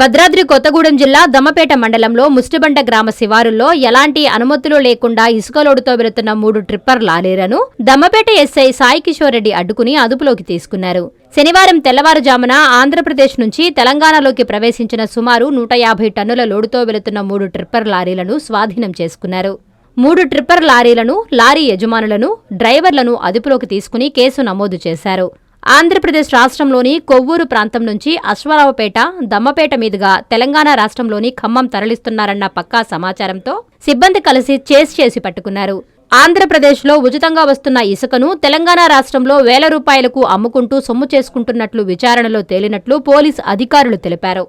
భద్రాద్రి కొత్తగూడెం జిల్లా దమ్మపేట మండలంలో ముస్టిబండ గ్రామ శివారుల్లో ఎలాంటి అనుమతులు లేకుండా ఇసుక లోడుతో వెళుతున్న మూడు ట్రిప్పర్ లారీలను దమ్మపేట ఎస్ఐ సాయి కిషోర్ రెడ్డి అడ్డుకుని అదుపులోకి తీసుకున్నారు. శనివారం తెల్లవారుజామున ఆంధ్రప్రదేశ్ నుంచి తెలంగాణలోకి ప్రవేశించిన సుమారు నూట యాభై టన్నుల లోడుతో వెళుతున్న మూడు ట్రిప్పర్ లారీలను స్వాధీనం చేసుకున్నారు. మూడు ట్రిప్పర్ లారీలను లారీ యజమానులను డ్రైవర్లను అదుపులోకి తీసుకుని కేసు నమోదు చేశారు. ఆంధ్రప్రదేశ్ రాష్ట్రంలోని కొవ్వూరు ప్రాంతం నుంచి అశ్వారావుపేట దమ్మపేట మీదుగా తెలంగాణ రాష్ట్రంలోని ఖమ్మం తరలిస్తున్నారన్న పక్కా సమాచారంతో సిబ్బంది కలిసి చేస్ చేసి పట్టుకున్నారు. ఆంధ్రప్రదేశ్లో ఉచితంగా వస్తున్న ఇసుకను తెలంగాణ రాష్ట్రంలో వేల రూపాయలకు అమ్ముకుంటూ సొమ్ము చేసుకుంటున్నట్లు విచారణలో తేలినట్లు పోలీసు అధికారులు తెలిపారు.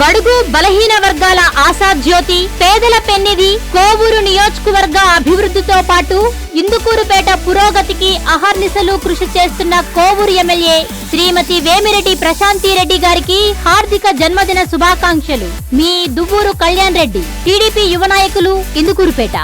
బడుగు బలహీన వర్గాల ఆశాజ్యోతి పేదల పెన్నిది కోవూరు నియోజకవర్గ అభివృద్ధితో పాటు ఇందుకూరుపేట పురోగతికి అహర్నిశలు కృషి చేస్తున్న కోవూరు ఎమ్మెల్యే శ్రీమతి వేమిరెడ్డి ప్రశాంతి రెడ్డి గారికి హార్దిక జన్మదిన శుభాకాంక్షలు. మీ దువ్వూరు కళ్యాణ్ రెడ్డి టీడీపీ యువ నాయకులు ఇందుకూరుపేట.